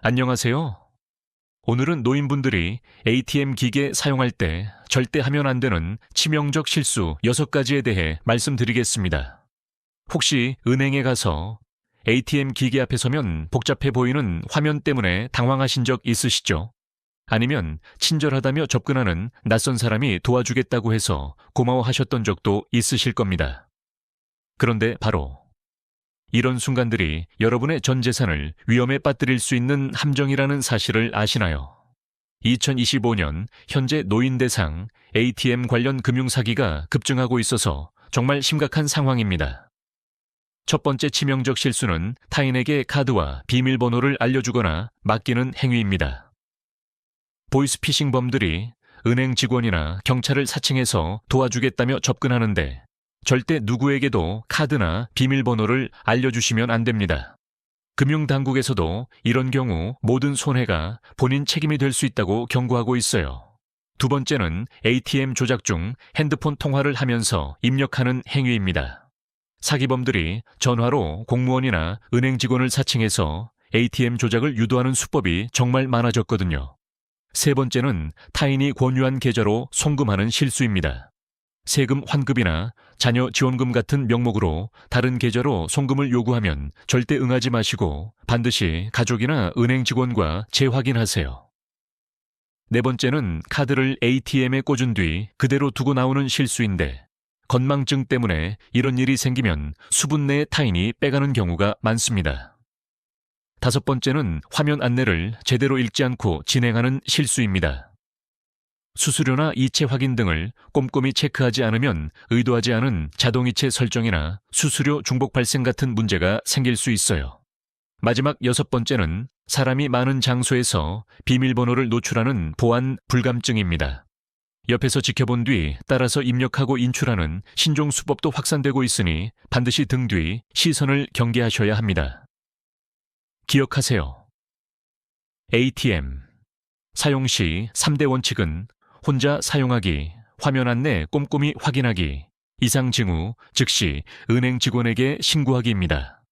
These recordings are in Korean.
안녕하세요. 오늘은 노인분들이 ATM 기계 사용할 때 절대 하면 안 되는 치명적 실수 6가지에 대해 말씀드리겠습니다. 혹시 은행에 가서 ATM 기계 앞에 서면 복잡해 보이는 화면 때문에 당황하신 적 있으시죠? 아니면 친절하다며 접근하는 낯선 사람이 도와주겠다고 해서 고마워하셨던 적도 있으실 겁니다. 그런데 바로 이런 순간들이 여러분의 전 재산을 위험에 빠뜨릴 수 있는 함정이라는 사실을 아시나요? 2025년 현재 노인 대상 ATM 관련 금융 사기가 급증하고 있어서 정말 심각한 상황입니다. 첫 번째 치명적 실수는 타인에게 카드와 비밀번호를 알려주거나 맡기는 행위입니다. 보이스피싱범들이 은행 직원이나 경찰을 사칭해서 도와주겠다며 접근하는데 절대 누구에게도 카드나 비밀번호를 알려주시면 안 됩니다. 금융당국에서도 이런 경우 모든 손해가 본인 책임이 될 수 있다고 경고하고 있어요. 두 번째는 ATM 조작 중 핸드폰 통화를 하면서 입력하는 행위입니다. 사기범들이 전화로 공무원이나 은행 직원을 사칭해서 ATM 조작을 유도하는 수법이 정말 많아졌거든요. 세 번째는 타인이 권유한 계좌로 송금하는 실수입니다. 세금 환급이나 자녀 지원금 같은 명목으로 다른 계좌로 송금을 요구하면 절대 응하지 마시고 반드시 가족이나 은행 직원과 재확인하세요. 네 번째는 카드를 ATM에 꽂은 뒤 그대로 두고 나오는 실수인데 건망증 때문에 이런 일이 생기면 수분 내의 타인이 빼가는 경우가 많습니다. 다섯 번째는 화면 안내를 제대로 읽지 않고 진행하는 실수입니다. 수수료나 이체 확인 등을 꼼꼼히 체크하지 않으면 의도하지 않은 자동이체 설정이나 수수료 중복 발생 같은 문제가 생길 수 있어요. 마지막 여섯 번째는 사람이 많은 장소에서 비밀번호를 노출하는 보안 불감증입니다. 옆에서 지켜본 뒤 따라서 입력하고 인출하는 신종 수법도 확산되고 있으니 반드시 등 뒤 시선을 경계하셔야 합니다. 기억하세요. ATM 사용 시 3대 원칙은 혼자 사용하기, 화면 안내 꼼꼼히 확인하기, 이상 징후, 즉시 은행 직원에게 신고하기입니다.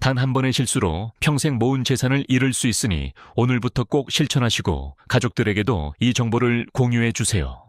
단 한 번의 실수로 평생 모은 재산을 잃을 수 있으니 오늘부터 꼭 실천하시고 가족들에게도 이 정보를 공유해 주세요.